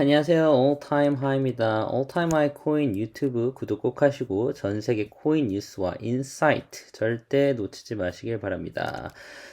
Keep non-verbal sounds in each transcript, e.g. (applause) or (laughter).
안녕하세요. Alltime High입니다. Alltime High 코인 유튜브 구독 꼭 하시고 전 세계 코인 뉴스와 인사이트 절대 놓치지 마시길 바랍니다.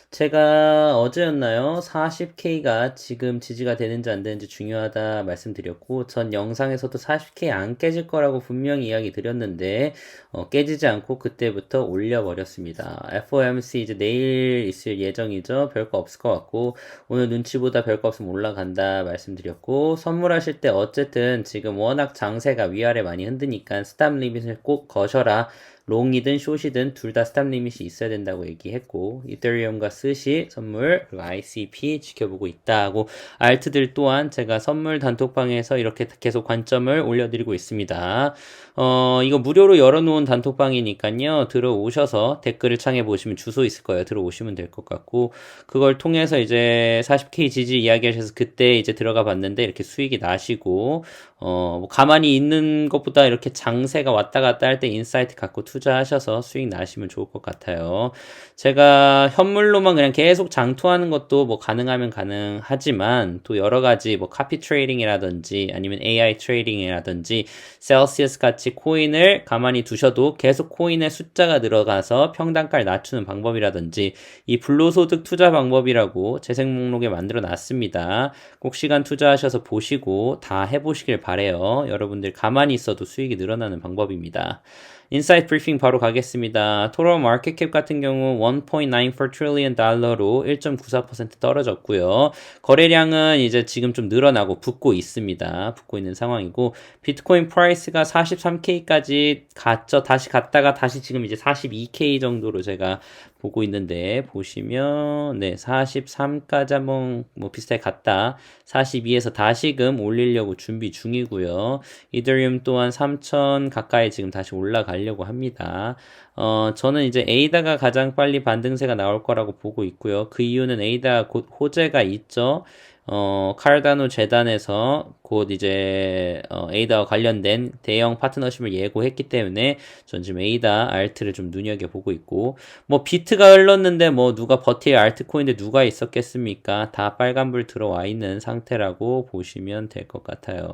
제가 어제였나요? 40K가 지금 지지가 되는지 안 되는지 중요하다 말씀드렸고 전 영상에서도 40K 안 깨질 거라고 분명히 이야기 드렸는데 어, 깨지지 않고 그때부터 올려버렸습니다. FOMC 이제 내일 있을 예정이죠. 별거 없을 것 같고 오늘 눈치보다 별거 없으면 올라간다 말씀드렸고 선물하실 때 어쨌든 지금 워낙 장세가 위아래 많이 흔드니까 스탑 리밋을 꼭 거셔라. 롱이든 숏이든 둘 다 스탑 리밋이 있어야 된다고 얘기했고 이더리움과 스시 선물 그리고 ICP 지켜보고 있다고 알트들 또한 제가 선물 단톡방에서 이렇게 계속 관점을 올려드리고 있습니다. 어 이거 무료로 열어놓은 단톡방이니까요 들어오셔서 댓글을 창에 보시면 주소 있을 거예요 들어오시면 될 것 같고 그걸 통해서 이제 40K 지지 이야기하셔서 그때 이제 들어가 봤는데 이렇게 수익이 나시고 어뭐 가만히 있는 것보다 이렇게 장세가 왔다 갔다 할 때 인사이트 갖고 투 투자하셔서 수익 나시면 좋을 것 같아요. 제가 현물로만 그냥 계속 장투하는 것도 뭐 가능하면 가능하지만 또 여러 가지 뭐 카피 트레이딩이라든지 아니면 AI 트레이딩이라든지 셀시어스 같이 코인을 가만히 두셔도 계속 코인의 숫자가 늘어가서 평단가를 낮추는 방법이라든지 이 불로소득 투자 방법이라고 재생 목록에 만들어 놨습니다. 꼭 시간 투자하셔서 보시고 다 해보시길 바래요. 여러분들 가만히 있어도 수익이 늘어나는 방법입니다. 인사이트 브리핑 바로 가겠습니다. 토럴 마켓캡 같은 경우 1.94 트릴리언 달러로 1.94% 떨어졌고요. 거래량은 이제 지금 좀 늘어나고 붙고 있습니다. 붙고 있는 상황이고 비트코인 프라이스가 43K까지 갔죠. 다시 갔다가 다시 지금 이제 42K 정도로 제가 보고 있는데 보시면 네 43까지 한번 뭐 비슷하게 갔다. 42에서 다시금 올리려고 준비 중이고요. 이더리움 또한 3000 가까이 지금 다시 올라가려고 합니다. 어 저는 이제 에이다가 가장 빨리 반등세가 나올 거라고 보고 있고요. 그 이유는 에이다 곧 호재가 있죠 어, 카르다노 재단에서 곧 이제 어, 에이다와 관련된 대형 파트너십을 예고했기 때문에 전 지금 에이다 알트를 좀 눈여겨 보고 있고 뭐 비트가 흘렀는데 뭐 누가 버틸 알트코인데 누가 있었겠습니까? 다 빨간불 들어와 있는 상태라고 보시면 될 것 같아요.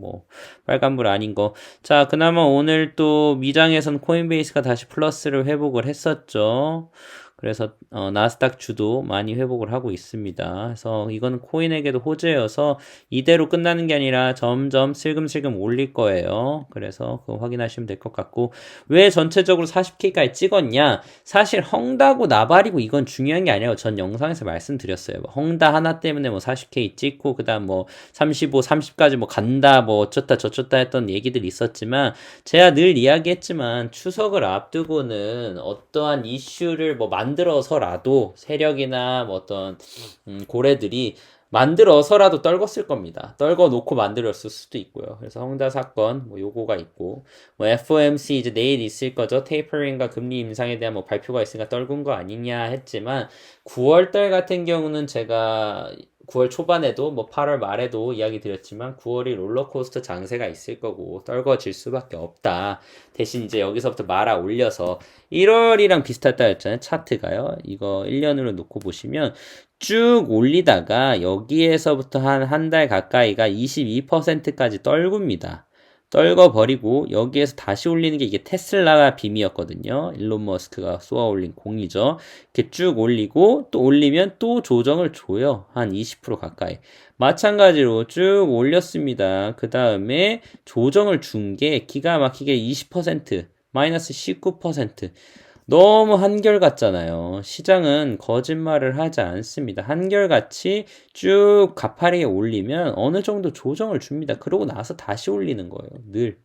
뭐 빨간불 아닌 거. 자, 그나마 오늘 또 미장에선 코인베이스가 다시 플러스를 회복을 했었죠. 그래서 어, 나스닥 주도 많이 회복을 하고 있습니다. 그래서 이거는 코인에게도 호재여서 이대로 끝나는 게 아니라 점점 슬금슬금 올릴 거예요. 그래서 그거 확인하시면 될 것 같고 왜 전체적으로 40K까지 찍었냐? 사실 헝다고 나발이고 이건 중요한 게 아니에요. 전 영상에서 말씀드렸어요. 뭐 헝다 하나 때문에 뭐 40K 찍고 그다음 뭐 35, 30까지 뭐 간다 뭐 어쩌다 저쩌다 했던 얘기들이 있었지만 제가 늘 이야기했지만 추석을 앞두고는 어떠한 이슈를 뭐 만, 만들어서라도 세력이나 뭐 어떤 음, 고래들이 만들어서라도 떨궜을 겁니다. 떨궈 놓고 만들었을 수도 있고요. 그래서 헝다 사건 뭐 요거가 있고 뭐 FOMC 이제 내일 있을 거죠. 테이퍼링과 금리 인상에 대한 뭐 발표가 있으니까 떨군 거 아니냐 했지만 9월 달 같은 경우는 제가 9월 초반에도 뭐 8월 말에도 이야기 드렸지만 9월이 롤러코스터 장세가 있을 거고 떨궈질 수밖에 없다. 대신 이제 여기서부터 말아 올려서 1월이랑 비슷하다 했잖아요. 차트가요. 이거 1년으로 놓고 보시면 쭉 올리다가 여기에서부터 한 한 달 가까이가 22%까지 떨굽니다. 떨궈버리고 여기에서 다시 올리는 게 이게 테슬라가 빔이었거든요. 일론 머스크가 쏘아 올린 공이죠. 이렇게 쭉 올리고 또 올리면 또 조정을 줘요. 한 20% 가까이. 마찬가지로 쭉 올렸습니다. 그 다음에 조정을 준 게 기가 막히게 20% 마이너스 19% 너무 한결같잖아요. 시장은 거짓말을 하지 않습니다. 한결같이 쭉 가파르게 올리면 어느 정도 조정을 줍니다. 그러고 나서 다시 올리는 거예요. 늘.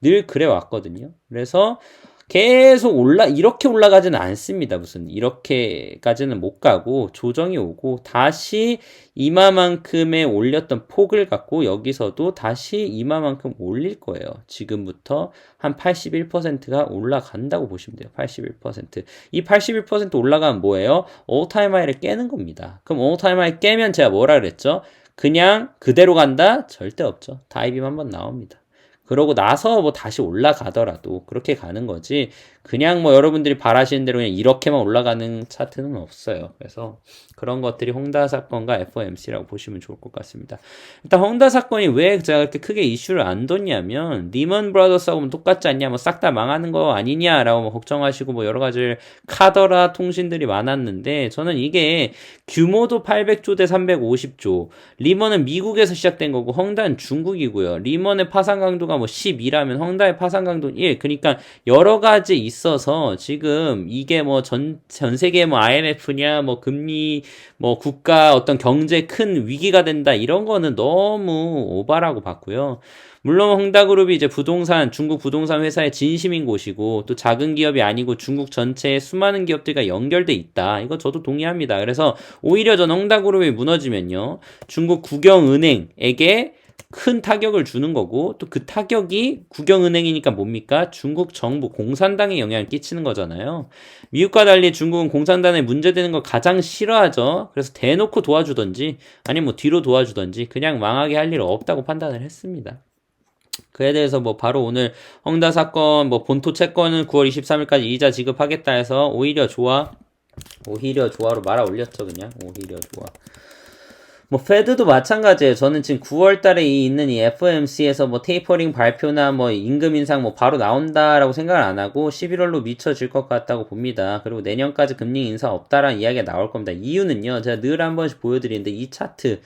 늘 그래 왔거든요. 그래서 계속 올라 이렇게 올라가지는 않습니다. 무슨 이렇게까지는 못 가고 조정이 오고 다시 이마만큼의 올렸던 폭을 갖고 여기서도 다시 이마만큼 올릴 거예요. 지금부터 한 81%가 올라간다고 보시면 돼요. 81%. 이 81% 올라가면 뭐예요? 올타임 하이를 깨는 겁니다. 그럼 올타임 하이 깨면 제가 뭐라 그랬죠? 그냥 그대로 간다? 절대 없죠. 다이빙 한번 나옵니다. 그러고 나서 뭐 다시 올라가더라도 그렇게 가는 거지. 그냥 뭐 여러분들이 바라시는 대로 그냥 이렇게만 올라가는 차트는 없어요. 그래서 그런 것들이 홍다 사건과 FOMC라고 보시면 좋을 것 같습니다. 일단 홍다 사건이 왜 제가 그렇게 크게 이슈를 안 뒀냐면 리먼 브라더스하고 똑같지 않냐, 뭐 싹 다 망하는 거 아니냐라고 뭐 걱정하시고 뭐 여러 가지 카더라 통신들이 많았는데 저는 이게 규모도 800조 대 350조. 리먼은 미국에서 시작된 거고 헝다는 중국이고요. 리먼의 파산 강도가 뭐 12라면 헝다의 파산 강도는 1. 그러니까 여러 가지 있어서 지금 이게 뭐 전 전 세계 뭐 IMF냐 뭐 금리 뭐 국가 어떤 경제 큰 위기가 된다 이런 거는 너무 오바라고 봤고요. 물론 헝다그룹이 이제 부동산 중국 부동산 회사의 진심인 곳이고 또 작은 기업이 아니고 중국 전체에 수많은 기업들과 연결돼 있다. 이거 저도 동의합니다. 그래서 오히려 전 헝다그룹이 무너지면요 중국 국영은행에게 큰 타격을 주는 거고 또 그 타격이 국영은행이니까 뭡니까? 중국 정부 공산당에 영향을 끼치는 거잖아요. 미국과 달리 중국은 공산당에 문제되는 걸 가장 싫어하죠. 그래서 대놓고 도와주던지 아니면 뭐 뒤로 도와주던지 그냥 망하게 할 일 없다고 판단을 했습니다. 그에 대해서 뭐 바로 오늘 헝다 사건 뭐 본토 채권은 9월 23일까지 이자 지급하겠다 해서 오히려 좋아 오히려 좋아로 말아 올렸죠 그냥 오히려 좋아 뭐 페드도 마찬가지예요. 저는 지금 9월 달에 이 있는 이 FOMC에서 뭐 테이퍼링 발표나 뭐 임금 인상 뭐 바로 나온다라고 생각을 안 하고 11월로 미쳐질 것 같다고 봅니다. 그리고 내년까지 금리 인상 없다라는 이야기가 나올 겁니다. 이유는요. 제가 늘 한 번씩 보여드리는데 이 차트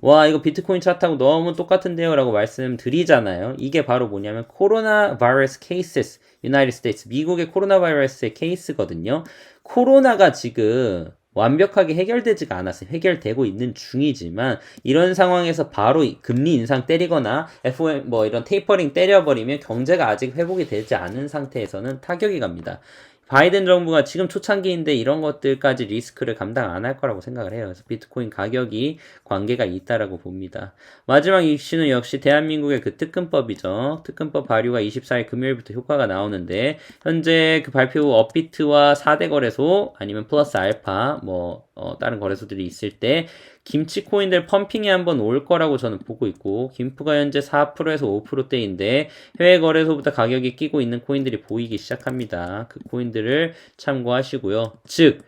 와 이거 비트코인 차트하고 너무 똑같은데요 라고 말씀드리잖아요 이게 바로 뭐냐면 코로나 바이러스 케이스스 유나이티드 스테이츠 미국의 코로나 바이러스의 케이스거든요 코로나가 지금 완벽하게 해결되지가 않았어요. 해결되고 있는 중이지만 이런 상황에서 바로 금리 인상 때리거나 FOM 뭐 이런 테이퍼링 때려버리면 경제가 아직 회복이 되지 않은 상태에서는 타격이 갑니다. 바이든 정부가 지금 초창기인데 이런 것들까지 리스크를 감당 안 할 거라고 생각을 해요. 그래서 비트코인 가격이 관계가 있다라고 봅니다. 마지막 이슈는 역시 대한민국의 그 특근법이죠. 특근법 발효가 24일 금요일부터 효과가 나오는데 현재 그 발표 후 업비트와 4대 거래소 아니면 플러스 알파 뭐 어, 다른 거래소들이 있을 때 김치 코인들 펌핑이 한번 올 거라고 저는 보고 있고 김프가 현재 4%에서 5%대인데 해외 거래소보다 가격이 끼고 있는 코인들이 보이기 시작합니다. 그 코인들을 참고하시고요. 즉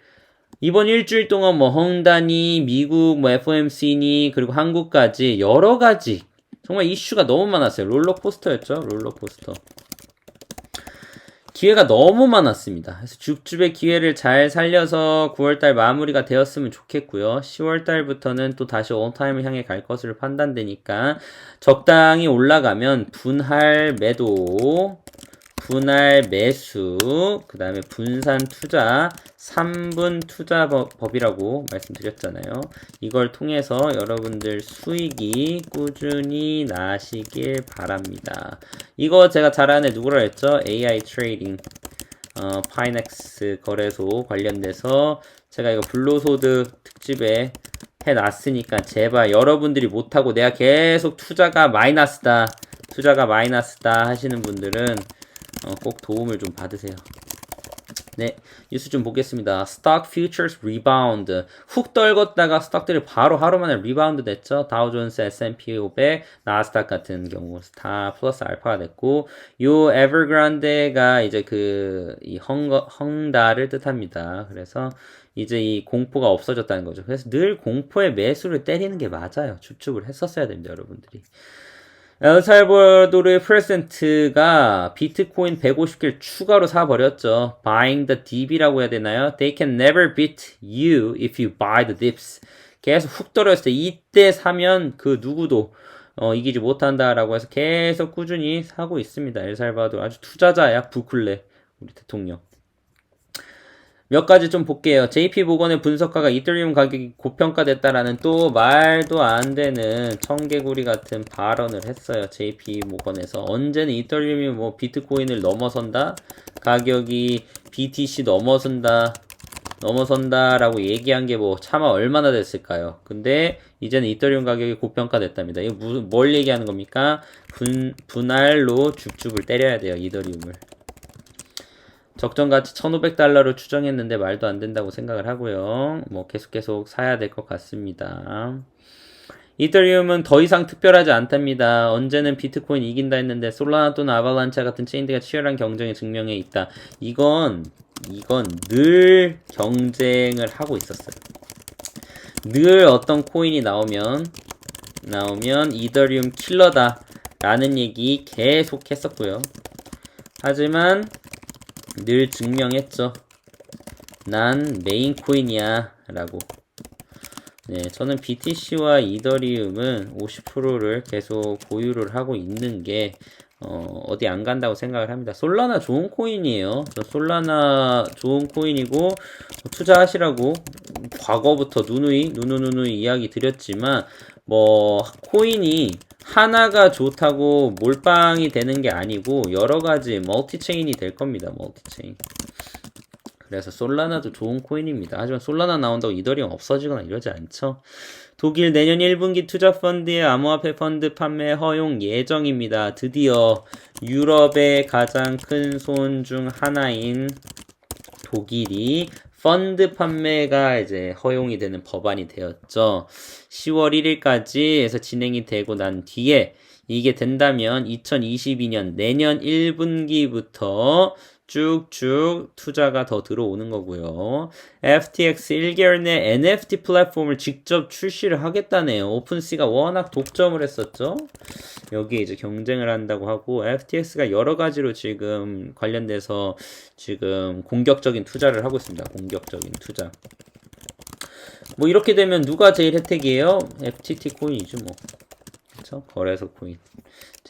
이번 일주일 동안 뭐 헝다니 미국 뭐 FOMC니 그리고 한국까지 여러 가지 정말 이슈가 너무 많았어요. 롤러코스터였죠. 롤러코스터. 기회가 너무 많았습니다. 그래서 줍줍의 기회를 잘 살려서 9월달 마무리가 되었으면 좋겠고요. 10월달부터는 또 다시 원타임을 향해 갈 것으로 판단되니까 적당히 올라가면 분할 매도, 분할 매수, 그 다음에 분산 투자, 3분 투자 법이라고 말씀드렸잖아요. 이걸 통해서 여러분들 수익이 꾸준히 나시길 바랍니다. 이거 제가 잘하는 누구라 했죠? AI 트레이딩. 어, 파이넥스 거래소 관련돼서 제가 이거 블로소드 특집에 해놨으니까 제발 여러분들이 못하고 내가 계속 투자가 마이너스다 투자가 마이너스다 하시는 분들은 어, 꼭 도움을 좀 받으세요. 네, 뉴스 좀 보겠습니다. Stock Futures Rebound. 훅 떨궜다가 스톡들이 바로 하루 만에 리바운드 됐죠. 다우존스, S&P 500, 나스닥 같은 경우 다 플러스 알파가 됐고, 요 에버그란데가 이제 그, 이 헝다를 뜻합니다. 그래서 이제 이 공포가 없어졌다는 거죠. 그래서 늘 공포의 매수를 때리는 게 맞아요. 줍줍을 했었어야 됩니다, 여러분들이. 엘살바도르의 프레젠트가 비트코인 150개를 추가로 사버렸죠. Buying the dip이라고 해야 되나요? They can never beat you if you buy the dips. 계속 훅 떨어졌을 때 이때 사면 그 누구도 어, 이기지 못한다라고 해서 계속 꾸준히 사고 있습니다. 엘살바도르 아주 투자자야 부클레 우리 대통령. 몇 가지 좀 볼게요. JP 보건의 분석가가 이더리움 가격이 고평가됐다라는 또 말도 안 되는 청개구리 같은 발언을 했어요. JP 모건에서 언제는 이더리움이 뭐 비트코인을 넘어선다, 가격이 BTC 넘어선다, 넘어선다라고 얘기한 게 뭐 차마 얼마나 됐을까요? 근데 이제는 이더리움 가격이 고평가됐답니다. 이거 무슨 뭘 얘기하는 겁니까? 분 분할로 줍줍을 때려야 돼요. 이더리움을. 적정 가치 1,500달러로 추정했는데 말도 안 된다고 생각을 하고요. 뭐 계속 계속 사야 될 것 같습니다. 이더리움은 더 이상 특별하지 않답니다. 언제는 비트코인 이긴다 했는데 솔라나 또는 아발란차 같은 체인들과 치열한 경쟁에 증명해 있다. 이건 이건 늘 경쟁을 하고 있었어요. 늘 어떤 코인이 나오면 나오면 이더리움 킬러다 라는 얘기 계속 했었고요. 하지만 늘 증명했죠. 난 메인 코인이야 라고. 네, 저는 BTC와 이더리움은 50%를 계속 보유를 하고 있는 게 어, 어디 안 간다고 생각을 합니다. 솔라나 좋은 코인이에요. 저 솔라나 좋은 코인이고 투자하시라고 과거부터 누누이 누누누누이 이야기 드렸지만 뭐 코인이 하나가 좋다고 몰빵이 되는 게 아니고 여러 가지 멀티체인이 될 겁니다. 멀티체인. 그래서 솔라나도 좋은 코인입니다. 하지만 솔라나 나온다고 이더리움 없어지거나 이러지 않죠. 독일 내년 1분기 투자 펀드의 암호화폐 펀드 판매 허용 예정입니다. 드디어 유럽의 가장 큰 손 중 하나인 독일이 펀드 판매가 이제 허용이 되는 법안이 되었죠. 10월 1일까지 해서 진행이 되고 난 뒤에 이게 된다면 2022년 내년 1분기부터 쭉쭉 투자가 더 들어오는 거고요. FTX 1개월 내 NFT 플랫폼을 직접 출시를 하겠다네요. 오픈씨가 워낙 독점을 했었죠. 여기에 이제 경쟁을 한다고 하고 FTX가 여러 가지로 지금 관련돼서 지금 공격적인 투자를 하고 있습니다. 공격적인 투자. 뭐 이렇게 되면 누가 제일 혜택이에요? FTT 코인이죠 뭐. 그렇죠? 거래소 코인.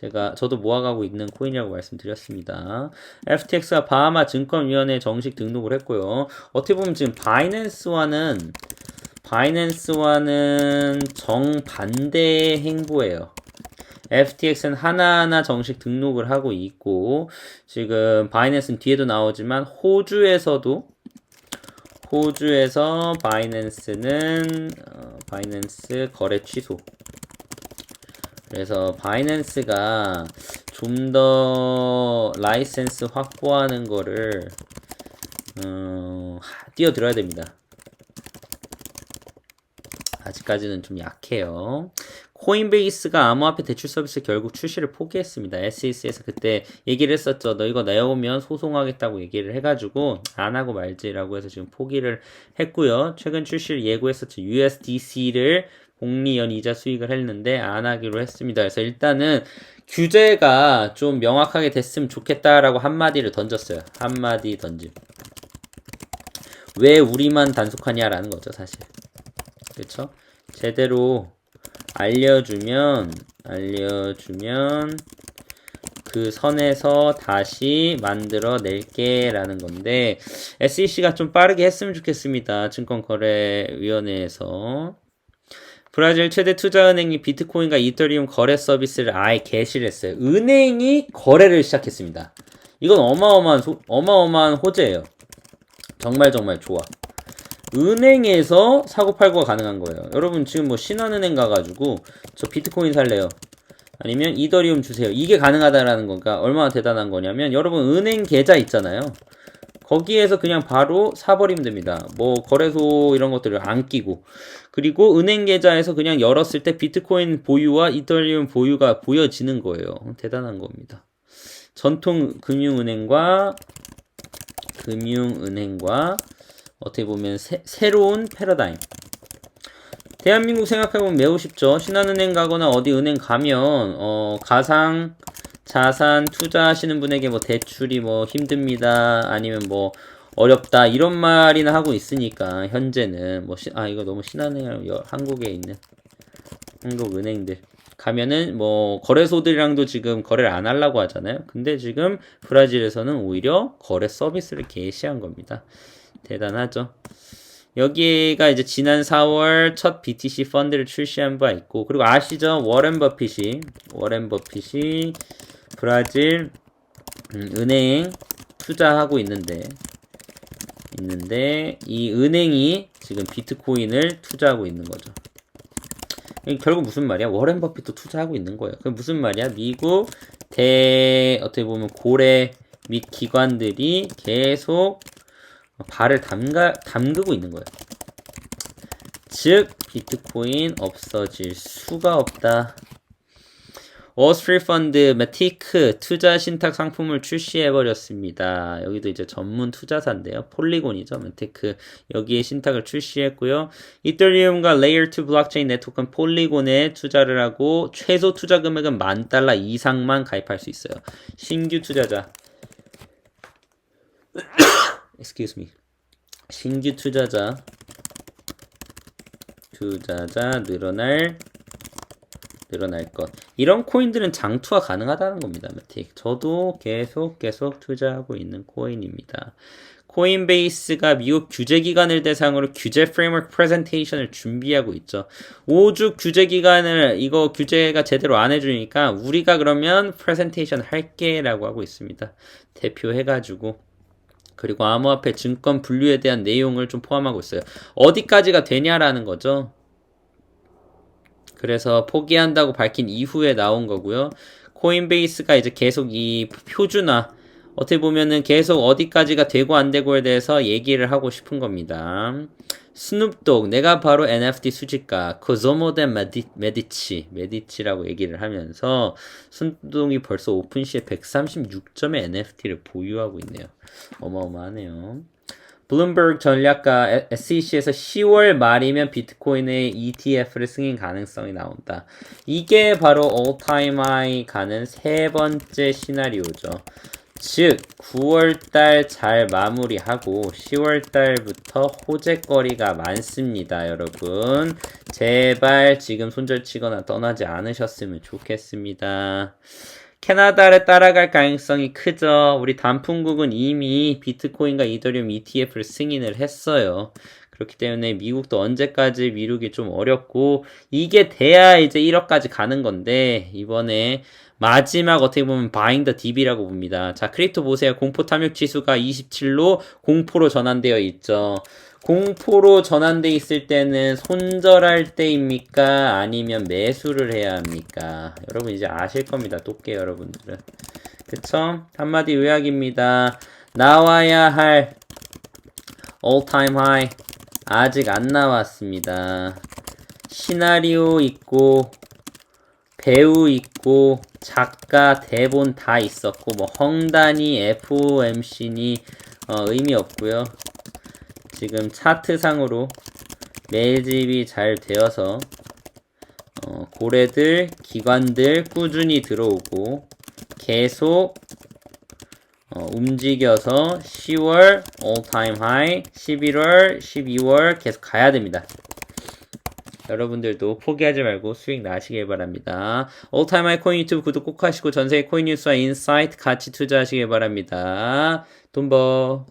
제가 저도 모아가고 있는 코인이라고 말씀드렸습니다. FTX가 바하마 증권위원회에 정식 등록을 했고요. 어떻게 보면 지금 바이낸스와는 바이낸스와는 정반대의 행보예요. FTX는 하나하나 정식 등록을 하고 있고 지금 바이낸스는 뒤에도 나오지만 호주에서도 호주에서 바이낸스는 어, 바이낸스 거래 취소 그래서 바이낸스가 좀 더 라이센스 확보하는 거를 어, 뛰어들어야 됩니다. 아직까지는 좀 약해요. 코인베이스가 암호화폐 대출 서비스 결국 출시를 포기했습니다. SEC에서 그때 얘기를 했었죠. 너 이거 내오면 소송하겠다고 얘기를 해가지고 안 하고 말지라고 해서 지금 포기를 했고요. 최근 출시를 예고했었죠. USDC를 복리연 이자 수익을 했는데 안 하기로 했습니다. 그래서 일단은 규제가 좀 명확하게 됐으면 좋겠다라고 한마디를 던졌어요. 한마디 던짐. 왜 우리만 단속하냐라는 거죠, 사실. 그렇죠? 제대로 알려주면 알려주면 그 선에서 다시 만들어 낼게 라는 건데 SEC가 좀 빠르게 했으면 좋겠습니다. 증권거래위원회에서 브라질 최대 투자은행이 비트코인과 이더리움 거래 서비스를 아예 개시를 했어요. 은행이 거래를 시작했습니다. 이건 어마어마한 소, 어마어마한 호재예요. 정말 정말 좋아. 은행에서 사고 팔고가 가능한 거예요. 여러분 지금 뭐 신한은행 가가지고 저 비트코인 살래요. 아니면 이더리움 주세요. 이게 가능하다라는 거가 얼마나 대단한 거냐면 여러분 은행 계좌 있잖아요. 거기에서 그냥 바로 사버리면 됩니다. 뭐 거래소 이런 것들을 안 끼고 그리고 은행 계좌에서 그냥 열었을 때 비트코인 보유와 이더리움 보유가 보여지는 거예요. 대단한 겁니다. 전통 금융은행과 금융은행과 어떻게 보면 새, 새로운 패러다임. 대한민국 생각해보면 매우 쉽죠. 신한은행 가거나 어디 은행 가면 어, 가상 자산 투자하시는 분에게 뭐 대출이 뭐 힘듭니다. 아니면 뭐 어렵다 이런 말이나 하고 있으니까 현재는 뭐아 이거 너무 신한은행 한국에 있는 한국 은행들 가면은 뭐 거래소들이랑도 지금 거래를 안 하려고 하잖아요. 근데 지금 브라질에서는 오히려 거래 서비스를 개시한 겁니다. 대단하죠. 여기가 이제 지난 4월 첫 BTC 펀드를 출시한 바 있고 그리고 아시죠? 워렌 버핏이 워렌 버핏이 브라질 음, 은행 투자하고 있는데 있는데 이 은행이 지금 비트코인을 투자하고 있는 거죠. 결국 무슨 말이야? 워렌 버핏도 투자하고 있는 거예요. 그 무슨 말이야? 미국 대 어떻게 보면 고래 및 기관들이 계속 발을 담가 담그고 있는 거예요. 즉 비트코인 없어질 수가 없다. 워스트리트 펀드 메티크 투자 신탁 상품을 출시해 버렸습니다. 여기도 이제 전문 투자사인데요. 폴리곤이죠. 메티크 여기에 신탁을 출시했고요. 이더리움과 레이어 2 블록체인 네트워크는 폴리곤에 투자를 하고 최소 투자 금액은 만 달러 이상만 가입할 수 있어요. 신규 투자자 (coughs) excuse me. 신규 투자자 투자자 늘어날 늘어날 것. 이런 코인들은 장투가 가능하다는 겁니다. 메틱. 저도 계속 계속 투자하고 있는 코인입니다. 코인베이스가 미국 규제 기관을 대상으로 규제 프레임워크 프레젠테이션을 준비하고 있죠. 5주 규제기관을 이거 규제가 제대로 안 해주니까 우리가 그러면 프레젠테이션 할게라고 하고 있습니다. 대표해가지고. 그리고 암호화폐 증권 분류에 대한 내용을 좀 포함하고 있어요. 어디까지가 되냐라는 거죠. 그래서 포기한다고 밝힌 이후에 나온 거고요. 코인베이스가 이제 계속 이 표준화 어떻게 보면은 계속 어디까지가 되고 안 되고에 대해서 얘기를 하고 싶은 겁니다. 스눕독 내가 바로 NFT 수집가 코조모 데 메디, 메디치 메디치라고 얘기를 하면서 스눕독이 벌써 오픈시에 136점의 NFT를 보유하고 있네요. 어마어마하네요. 블룸버그 전략가 SEC에서 10월 말이면 비트코인의 ETF를 승인 가능성이 나온다. 이게 바로 high 가는 세 번째 시나리오죠. 즉 9월달 잘 마무리하고 10월달부터 호재거리가 많습니다 여러분 제발 지금 손절치거나 떠나지 않으셨으면 좋겠습니다 캐나다를 따라갈 가능성이 크죠 우리 단풍국은 이미 비트코인과 이더리움 ETF를 승인을 했어요 그렇기 때문에 미국도 언제까지 미루기 좀 어렵고 이게 돼야 이제 1억까지 가는 건데 이번에 마지막 어떻게 보면 바잉 더 딥이라고 봅니다. 자, 크립토 보세요. 공포 탐욕 지수가 27로 공포로 전환되어 있죠. 공포로 전환돼 있을 때는 손절할 때입니까? 아니면 매수를 해야 합니까? 여러분 이제 아실 겁니다. 똑게 여러분들은. 그쵸? 한마디 요약입니다. 나와야 할 all time high 아직 안 나왔습니다. 시나리오 있고 배우 있고 작가 대본 다 있었고 뭐 헝단이 FOMC니 어, 의미 없고요. 지금 차트상으로 매집이 잘 되어서 어, 고래들 기관들 꾸준히 들어오고 계속 어, 움직여서 10월 all time high, 11월, 12월 계속 가야 됩니다. 여러분들도 포기하지 말고 수익 나시길 바랍니다. 올타임하이 코인 유튜브 구독 꼭 하시고 전세계 코인 뉴스와 인사이트 같이 투자하시길 바랍니다. 돈 버